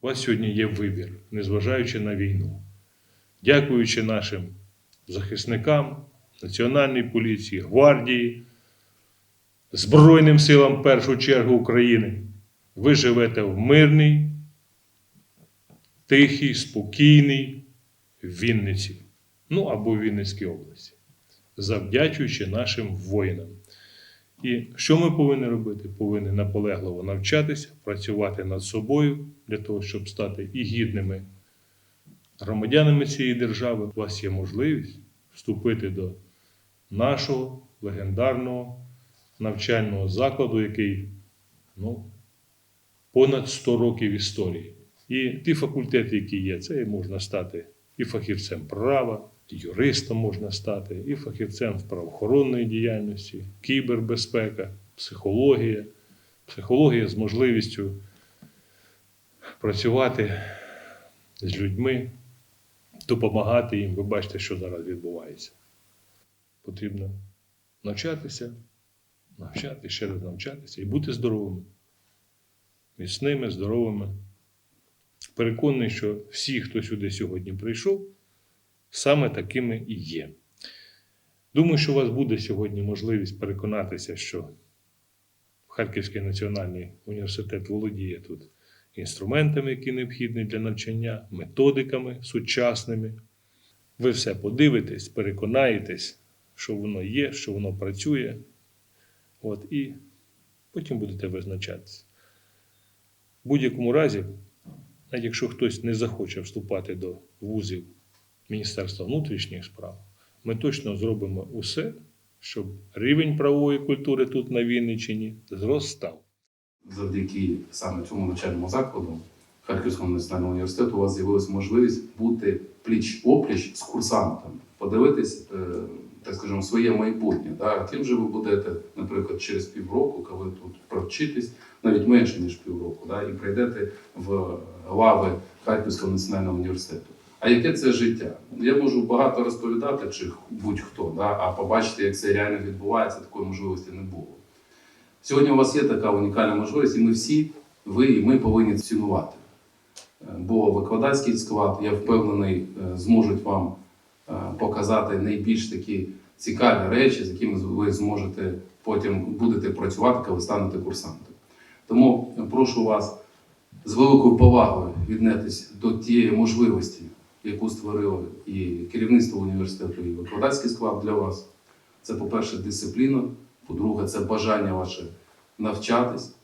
У вас сьогодні є вибір, незважаючи на війну. Дякуючи нашим захисникам, Національній поліції, гвардії, Збройним силам в першу чергу України, ви живете в мирній, тихій, спокійній Вінниці, ну або Вінницькій області, завдячуючи нашим воїнам. І що ми повинні робити? Повинні наполегливо навчатися, працювати над собою для того, щоб стати і гідними громадянами цієї держави. У вас є можливість вступити до нашого легендарного навчального закладу, який ну, понад 100 років історії. І ті факультети, які є, це можна стати і фахівцем права, юристом можна стати, і фахівцем з правоохоронної діяльності, кібербезпека, психологія, психологія з можливістю працювати з людьми, допомагати їм. Ви бачите, що зараз відбувається. Потрібно навчатися, навчати, ще раз навчатися і бути здоровими, міцними, здоровими. Переконаний, що всі, хто сюди сьогодні прийшов, саме такими і є. Думаю, що у вас буде сьогодні можливість переконатися, що Харківський національний університет володіє тут інструментами, які необхідні для навчання, методиками сучасними. Ви все подивитесь, переконаєтесь, що воно є, що воно працює. От, і потім будете визначатися. В будь-якому разі, навіть якщо хтось не захоче вступати до вузів Міністерства внутрішніх справ, ми точно зробимо усе, щоб рівень правової культури тут на Вінниччині зростав. завдяки саме цьому навчальному закладу Харківського національного університету у вас з'явилася можливість бути пліч-опліч з курсантами, подивитись, е, так скажемо, своє майбутнє. Да? Ким же ви будете, наприклад, через півроку, коли тут провчитесь, навіть менше ніж півроку, да? і прийдете в лави Харківського національного університету. А яке це життя? Я можу багато розповідати, чи будь-хто, да? а побачити, як це реально відбувається, такої можливості не було. Сьогодні у вас є така унікальна можливість, і ми всі, ви і ми повинні цінувати. Е, Бо викладацький склад, я впевнений, е, зможуть вам е, показати найбільш такі цікаві речі, з якими ви зможете потім будете працювати, коли станете курсантом. Тому прошу вас з великою повагою віднетись до тієї можливості, яку створило і керівництво університету, і викладацький склад для вас. Це, по-перше, дисципліна, по-друге, це бажання ваше навчатись,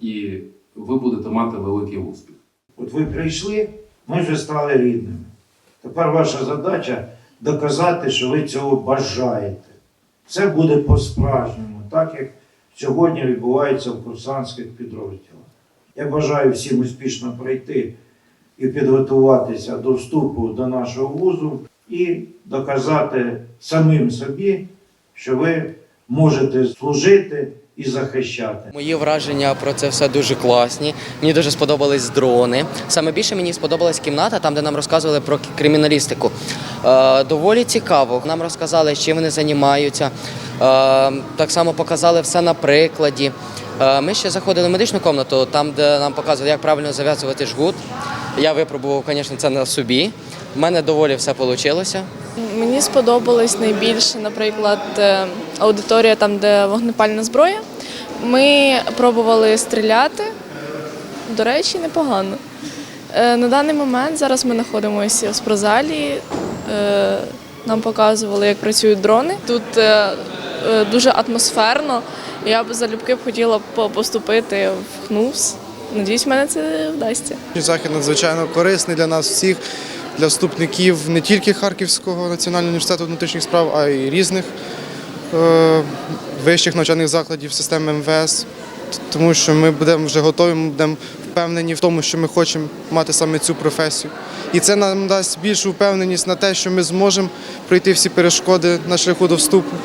і ви будете мати великий успіх. От ви прийшли, ми вже стали рідними. Тепер ваша задача доказати, що ви цього бажаєте. Це буде по-справжньому, так як сьогодні відбувається в курсантських підрозділах. Я бажаю всім успішно пройти і підготуватися до вступу до нашого вузу і доказати самим собі, що ви можете служити і захищати. Мої враження про це все дуже класні. Мені дуже сподобались дрони. Саме більше мені сподобалась кімната, там, де нам розказували про криміналістику. Е, доволі цікаво. Нам розказали, чим вони займаються. Е, так само показали все на прикладі. Е, ми ще заходили в медичну кімнату, там, де нам показували, як правильно зав'язувати жгут. Я випробував, звісно, це на собі. У мене доволі все вийшло. Мені сподобалось найбільше, наприклад, е, аудиторія там, де вогнепальна зброя. Ми пробували стріляти. До речі, непогано. Е, На даний момент зараз ми знаходимося в спортзалі. Е, Нам показували, як працюють дрони. Тут дуже атмосферно. Я б залюбки б хотіла поступити в ХНУС. Надіюсь, в мене це вдасться. Захід надзвичайно корисний для нас всіх, для вступників не тільки Харківського національного університету внутрішніх справ, а й різних е, вищих навчальних закладів системи МВС. Тому що ми будемо вже готові, ми будемо впевнені в тому, що ми хочемо мати саме цю професію. І це нам дасть більшу впевненість на те, що ми зможемо пройти всі перешкоди на шляху до вступу.